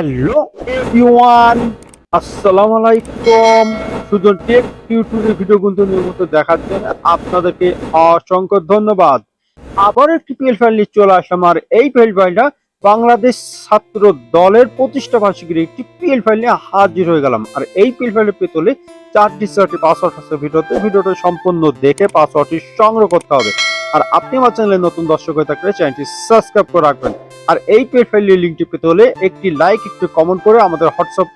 Hello everyone আসসালামু আলাইকুম Sujan take ইউটিউবের ভিডিও কিন্তু নিয়মিত দেখার জন্য আপনাদেরকে অসংখ্য ধন্যবাদ। আবার একটি পিএল ফাইল চলে আসলাম। আর এই পিএল ফাইলটা বাংলাদেশ ছাত্র দলের প্রতিষ্ঠা বার্ষিকীর একটি পিএল ফাইল নিয়ে হাজির হয়ে গেলাম। আর এই পিএল ফাইলের পেতলে চারটি চারটি পাসওয়ার্ড আছে ভিডিওতে। ভিডিওটা সম্পূর্ণ দেখে পাসওয়ার্ডটি সংগ্রহ করতে হবে। আর আপনি আমার চ্যানেলে নতুন দর্শক হয়ে থাকলে চ্যানেলটি সাবস্ক্রাইব করে রাখবেন। আর এই পেড ফাইলের লিঙ্কটি পেতে হলে একটি লাইক একটু কমেন্ট করে আমাদের হোয়াটসঅ্যাপ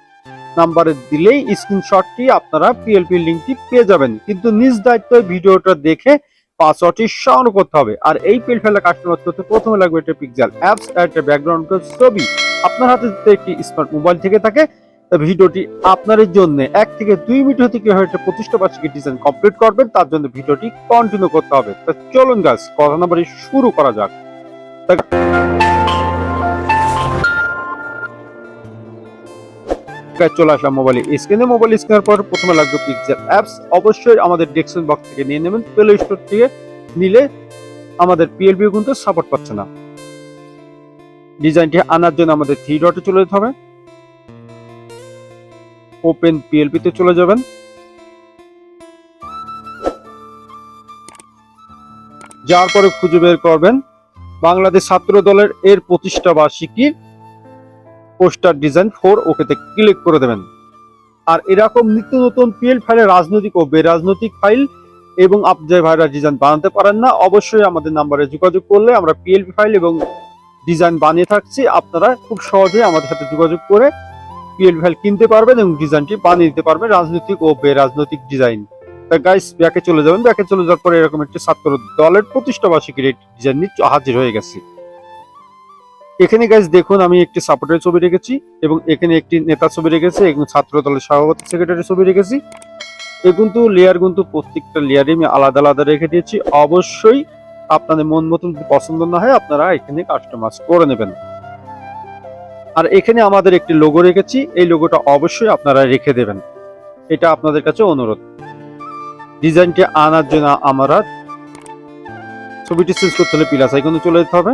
নাম্বারে দিলেই স্ক্রিনশটটি আপনারা পিএলপি লিঙ্কটি পেয়ে যাবেন। কিন্তু নিজ দায়িত্বে ভিডিওটা দেখে পাসওয়ার্ডটি সংগ্রহ করতে হবে। আর এই পেড ফাইলে কাস্টমাইজ করতে প্রথমে লাগবে একটা পিক্সেল অ্যাপস একটা ব্যাকগ্রাউন্ড ছবি। আপনার হাতে যদি একটি স্মার্ট মোবাইল থেকে থাকে ভিডিওটি আপনাদের জন্য এক থেকে দুই মিনিট হতে কীভাবে একটা প্রতিষ্ঠা বার্ষিকী ডিজাইন কমপ্লিট করবেন, তার জন্য ভিডিওটি কন্টিনিউ করতে হবে। চলুন গাছ কথা নাম্বারে শুরু করা যাক। গাইজ চলে আসলাম মোবাইলে স্ক্রিনে মোবাইল স্ক্রিনের পর প্রথমে লাগবে পিকচার অ্যাপস অবশ্যই আমাদের ডেস্কটপ বক্স থেকে নিয়ে নেবেন। প্লে স্টোর থেকে নিলে আমাদের পিএলবি কিন্তু সাপোর্ট পাচ্ছে না। ডিজাইনটি আনার জন্য আমাদের থ্রি ডটে চলে যেতে হবে। ওপেন পিএলপি তে চলে যাবেন। যাওয়ার পরে খুঁজে বের করবেন। বাংলাদেশ ছাত্র দলের এর প্রতিষ্ঠা বার্ষিকীর পোস্টার ডিজাইন ফোর ওকেতে ক্লিক করে দেবেন। আর এরকম নিত্য নতুন পিএল ফাইলে রাজনৈতিক ও বেরাজনৈতিক ফাইল এবং আপনি যে ভাইরা ডিজাইন বানাতে পারেন না, অবশ্যই আমাদের নাম্বারে যোগাযোগ করলে আমরা পিএলপি ফাইল এবং ডিজাইন বানিয়ে থাকছি। আপনারা খুব সহজে আমাদের সাথে যোগাযোগ করে পিএলপি ফাইল কিনতে পারবেন এবং ডিজাইনটি বানিয়ে দিতে পারবেন রাজনৈতিক ও বেরাজনৈতিক ডিজাইন। তা গাইস ব্যাকে চলে যাবেন। ব্যাকে চলে যাওয়ার পরে এরকম একটি ছাত্র দলের প্রতিষ্ঠা বার্ষিকীর একটি ডিজাইন নিয়ে হাজির হয়ে গেছি। এখানে গাইজ দেখুন, আমি একটি সাপোর্টের ছবি রেখেছি এবং এখানে একটি নেতার ছবি রেখেছি এবং ছাত্র দলের সভাপতি সেক্রেটারি ছবি রেখেছি। এ কিন্তু লেয়ার কিন্তু প্রত্যেকটা লেয়ারে আমি আলাদা আলাদা রেখে দিয়েছি। অবশ্যই আপনাদের মন মতন যদি পছন্দ না হয়, আপনারা এখানে কাস্টমাইজ করে নেবেন। আর এখানে আমাদের একটি লোগো রেখেছি, এই লোগোটা অবশ্যই আপনারা রেখে দেবেন। এটা আপনাদের কাছে অনুরোধ। ডিজাইনটি আনার জন্য আমরা ছবিটি চেঞ্জ করতে হলে প্লাস আইকনে চলে যেতে হবে।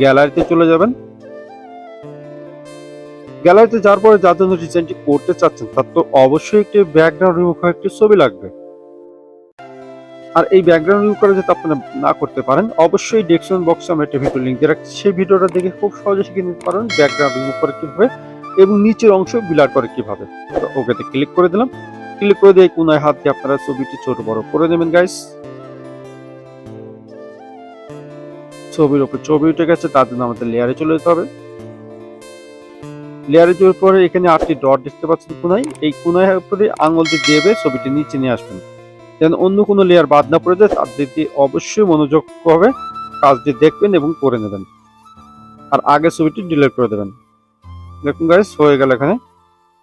গ্যালারিতে চলে যাবেন। গ্যালারিতে যাওয়ার পরে যার জন্য ডিজাইনটি করতে চাচ্ছেন, তার তো অবশ্যই একটি ব্যাকগ্রাউন্ড রিমুভ করা একটি ছবি লাগবে। আর এই ব্যাকগ্রাউন্ড রিমুভ করে যাতে আপনারা না করতে পারেন, অবশ্যই ডেসক্রিপশন বক্সে আমরা একটা ভিডিও লিঙ্ক দিয়ে রাখছি। সেই ভিডিওটা দেখে খুব সহজে শিখে নিতে পারেন ব্যাকগ্রাউন্ড রিমুভ করে কীভাবে এবং নিচের অংশ বিলার করে কীভাবে। ওকেতে ক্লিক করে দিলাম। ক্লিক করে দিয়ে কোনায় হাত দিয়ে আপনারা ছবিটি ছোট বড় করে নেবেন গাইস ছবির উপর ছবি উঠে গেছে, তার জন্য আমাদের লেয়ারে চলে যেতে হবে। লেয়ারে যাওয়ার পরে এখানে আটটি ডট দেখতে পাচ্ছেন কোনায়। এই কোনায় উপরে আঙুল দিয়ে দেবে, ছবিটি নিচে নিয়ে আসবেন। যেন অন্য কোনো লেয়ার বাদ না পড়ে যায় তার দিক অবশ্যই মনোযোগ হবে কাজটি দেখবেন এবং করে নেবেন। আর আগে ছবিটি ডিলিট করে দেবেন। দেখুন গাইস হয়ে গেল এখানে।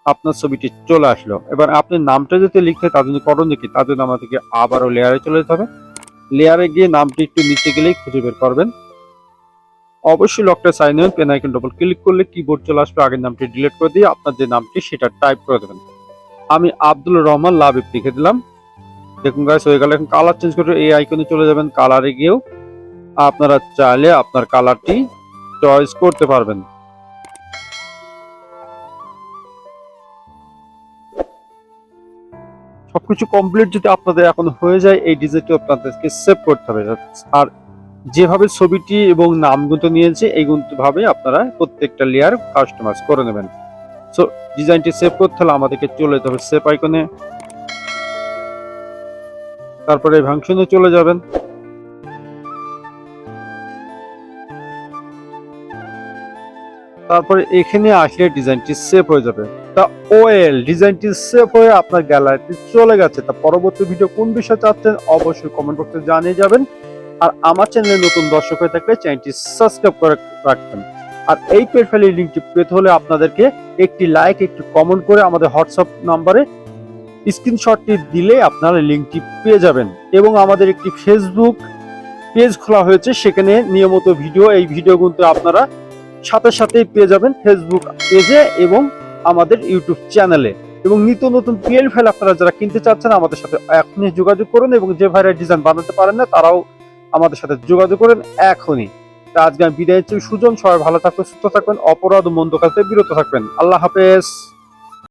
আপনার ছবিটি চলে আসলো। এবার আপনি নামটা যদি লিখতে তার জন্য করণীয় কি, তার জন্য আমাদেরকে আবারও লেয়ারে চলে যেতে হবে। লেয়ারে গিয়ে নামটি একটু নিচে গেলেই খুঁজে বের করবেন। অবশ্যই লকটা সাইন নেবেন পেন আইকন ডবল ক্লিক করলে কিবোর্ড চলে আসবে, আগের নামটি ডিলিট করে দিয়ে আপনার যে নামটি সেটা টাইপ করে দেবেন। আমি আব্দুল রহমান লাভিব লিখে দিলাম। দেখুন গাইস হয়ে গেল, এখন কালার চেঞ্জ করে এই আইকনে চলে যাবেন। কালারে গিয়েও আপনারা চাইলে আপনার কালারটি চয়েস করতে পারবেন। সবকিছু কমপ্লিট যদি আপনাদের এখন হয়ে যায়, এই ডিজাইনটি আপনাদেরকে সেভ করতে হবে। আর যেভাবে ছবিটি এবং নামগুলো নিয়েছে এইগুলো ভাবে আপনারা প্রত্যেকটা লেয়ার কাস্টমাইজ করে নেবেন। সো ডিজাইনটি সেভ করতে হলে আমাদেরকে চলে যেতে হবে সেভ আইকনে তারপরে ফাংশনে চলে যাবেন। তারপরে এখানে আসলে ডিজাইনটি সেভ হয়ে যাবে। তা ওয়েল, ডিজাইনটি সেভ হয়ে আপনার গ্যালারিতে চলে গেছে। তা পরবর্তী ভিডিও কোন বিষয়ে চাচ্ছেন অবশ্যই কমেন্ট বক্সে জানিয়ে যাবেন। আর আমার চ্যানেলে নতুন দর্শক হয়ে থাকলে চ্যানেলটি সাবস্ক্রাইব করে রাখবেন। আর এই পেড লিঙ্কটি পেতে হলে আপনাদেরকে একটি লাইক, একটি কমেন্ট করে আমাদের হোয়াটসঅ্যাপ নাম্বারে স্ক্রিনশটটি দিলে আপনারা লিঙ্কটি পেয়ে যাবেন। এবং আমাদের একটি ফেসবুক পেজ খোলা হয়েছে, সেখানে নিয়মিত ভিডিও, এই ভিডিও কিন্তু আপনারা সাথে সাথেই পেয়ে যাবেন। ফেসবুক পেজে এবং আমাদের ইউটিউব চ্যানেলে। এবং নিত্য নতুন পিএল ফাইল আপনারা যারা কিনতে চাচ্ছেন, আমাদের সাথে এখনই যোগাযোগ করুন এবং যে ভাইরা ডিজাইন বানাতে পারেন না, তারাও আমাদের সাথে যোগাযোগ করেন এখনই। তা আজকে আমি বিদায় সুজন, সবাই ভালো থাকবেন, সুস্থ থাকবেন, অপরাধ মন্দ কাজ বিরত থাকবেন। আল্লাহ হাফেজ।